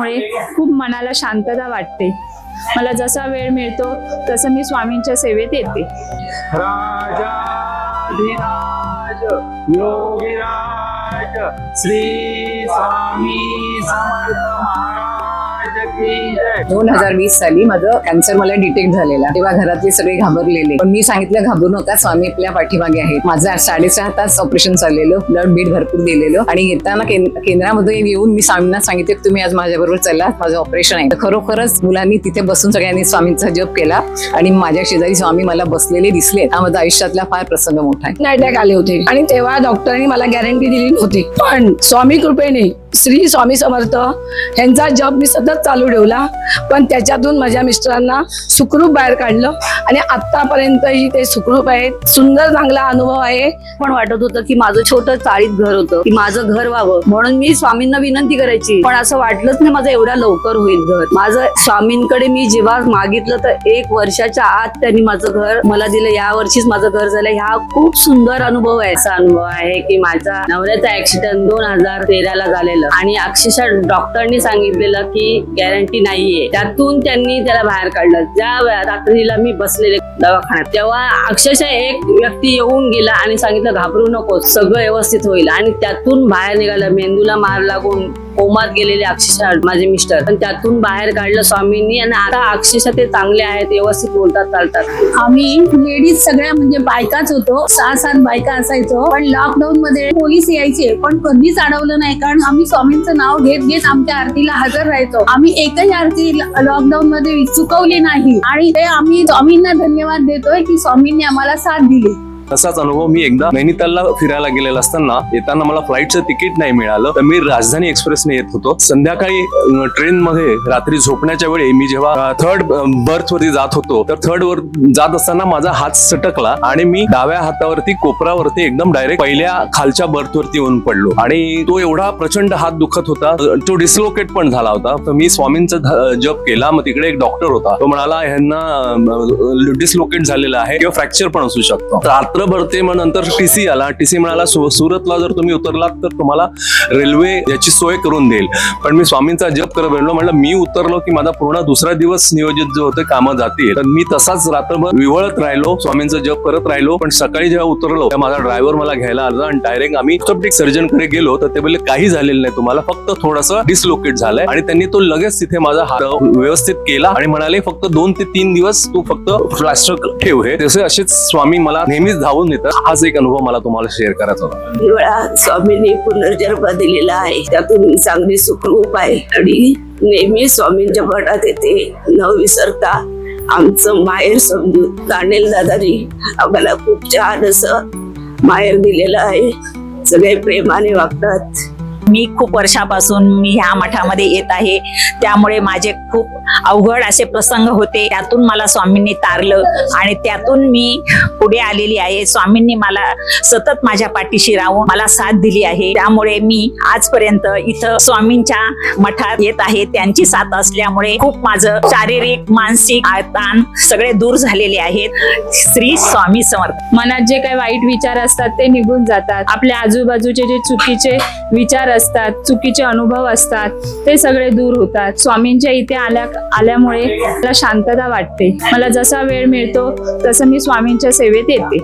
मुळे खूप मनाला शांतता वाटते. मला जसा वेळ मिळतो तसं मी स्वामींच्या सेवेत येते. योगिराज श्री स्वामी समर्थ दोन हजार वीस साली माझं कॅन्सर मला डिटेक्ट झालेला तेव्हा घरातले सगळे घाबरलेले. पण मी सांगितलं घाबरू नका स्वामी आपल्या पाठीमागे आहेत. माझं साडेसहा तास ऑपरेशन चाललेलं ब्लड बीड भरपूर दिलेलं. आणि येताना केंद- केंद्रामध्ये येऊन मी स्वामींना सांगितले की तुम्ही आज माझ्याबरोबर चला माझं ऑपरेशन आहे. तर खरोखरच मुलांनी तिथे बसून सगळ्यांनी स्वामींचा जप केला. आणि माझ्या शेजारी स्वामी मला बसलेले दिसले. हा माझा आयुष्यातला फार प्रसंग मोठा आहे. अटॅक आले होते. आणि तेव्हा डॉक्टरांनी मला गॅरंटी दिली नव्हती. पण स्वामी कृपेने श्री स्वामी समर्थ यांचा जप मी सतत चालू ठेवला. पण त्याच्यातून माझ्या मिस्टरांना सुखरूप बाहेर काढलं आणि आतापर्यंतही ते सुखरूप आहेत. सुंदर चांगला अनुभव आहे. पण वाटत होतं की माझं छोटं चाळीत घर होतं की माझं घर व्हावं. म्हणून मी स्वामींना विनंती करायची. पण असं वाटलंच नाही माझं एवढ्या लवकर होईल घर. माझं स्वामींकडे मी जेव्हा मागितलं तर एक वर्षाच्या आत त्यांनी माझं घर मला दिलं. या वर्षीच माझं घर झालं. ह्या खूप सुंदर अनुभव आहे. असा अनुभव आहे की माझा नवऱ्याचा ऍक्सिडेंट दोन हजार तेराला झालेला आणि अक्षरशः डॉक्टरनी सांगितलेलं की गॅरंटी नाहीये. त्यातून त्यांनी त्याला बाहेर काढलं. ज्या वेळा रात्रीला मी बसलेले दवाखान्यात तेव्हा अक्षरशः एक व्यक्ती येऊन गेला आणि सांगितलं घाबरू नको सगळं व्यवस्थित होईल. आणि त्यातून बाहेर निघालं. मेंदूला मार लागून कोमात गेलेले अक्षरशः माझे मिस्टर. पण त्यातून बाहेर काढलं स्वामींनी आणि आता अक्षरशः ते चांगले आहेत व्यवस्थित बोलतात चालतात. आम्ही लेडीज सगळ्या म्हणजे बायकाच होतो सहा सात बायका असायचो. पण लॉकडाऊन मध्ये पोलीस यायचे पण कधीच अडवलं नाही. कारण आम्ही स्वामींचं नाव घेत घेत आमच्या आरतीला हजर राहायचो. आम्ही एकही आरती लॉकडाऊन मध्ये चुकवली नाही. आणि ते आम्ही स्वामींना धन्यवाद देतोय की स्वामींनी आम्हाला साथ दिली. तसाच अनुभव मी एकदा नैनितालला फिरायला गेलेला असताना येताना मला फ्लाईटचं तिकीट नाही मिळालं. तर मी राजधानी एक्सप्रेसने येत होतो. संध्याकाळी ट्रेन मध्ये रात्री झोपण्याच्या वेळी मी जेव्हा थर्ड बर्थ वरती जात होतो तर थर्ड वर जात असताना माझा हात सटकला आणि मी डाव्या हातावरती कोपरावरती एकदम डायरेक्ट पहिल्या खालच्या बर्थ वरती येऊन पडलो. आणि तो एवढा प्रचंड हात दुखत होता तो डिस्लोकेट पण झाला होता. तर मी स्वामींचा जप केला. मग तिकडे एक डॉक्टर होता. तो म्हणाला ह्यांना डिस्लोकेट झालेला आहे किंवा फ्रॅक्चर पण असू शकतो. तर रात्रभर भरते मग नंतर टीसी आला. टी सी म्हणाला सुरतला जर तुम्ही उतरलात तर तुम्हाला रेल्वे याची सोय करून देईल. पण मी स्वामींचा जप करत राहिलो म्हणलं मी उतरलो की माझा पूर्ण दुसरा दिवस नियोजित जो होते कामं जातील. तर मी तसाच रात्रभर विवळत राहिलो स्वामींचा जप करत राहिलो. पण सकाळी जेव्हा उतरलो तेव्हा माझा ड्रायव्हर मला घ्यायला आला आणि डायरेक्ट आम्ही ऑर्थोपेडिक सर्जनकडे गेलो. तर ते बोलले काही झालेलं नाही तुम्हाला फक्त थोडंसं डिसलोकेट झालंय. आणि त्यांनी तो लगेच तिथे माझा हात व्यवस्थित केला आणि म्हणाले फक्त दोन ते तीन दिवस तू फक्त प्लास्टर ठेव हे. तसे असेच स्वामी मला नेहमीच धावून देतात हाच एक अनुभव मला तुम्हाला शेअर करायचा होता. काही वेळा स्वामींनी पुनर्जन्म दिलेला आहे. त्यातून मी चांगली सुखरूप आहे. आणि नेहमी स्वामींच्या मठात येते. न विसरता आमचं माहेर समजून दानेल दादानी आम्हाला खूप छान असं माहेर दिलेलं आहे. सगळे प्रेमाने वागतात. मी खूप वर्षापासून मी ह्या मठामध्ये येत आहे. त्यामुळे माझे खूप अवघड असे प्रसंग होते. त्यातून मला स्वामींनी तारलं आणि त्यातून मी पुढे आलेली आहे. स्वामींनी मला सतत माझ्या पाठीशी राहून मला साथ दिली आहे. त्यामुळे मी आजपर्यंत इथं स्वामींच्या मठात येत आहे. त्यांची साथ असल्यामुळे खूप माझं शारीरिक मानसिक ताण सगळे दूर झालेले आहेत. श्री स्वामी समर्थ. मनात जे काही वाईट विचार असतात ते निघून जातात. आपल्या आजूबाजूचे जे चुकीचे विचार असतात चुकीचे अनुभव असतात ते सगळे दूर होतात. स्वामींच्या इथे आल्या आल्यामुळे मला शांतता वाटते. मला जसा वेळ मिळतो तसं मी स्वामींच्या सेवेत येते.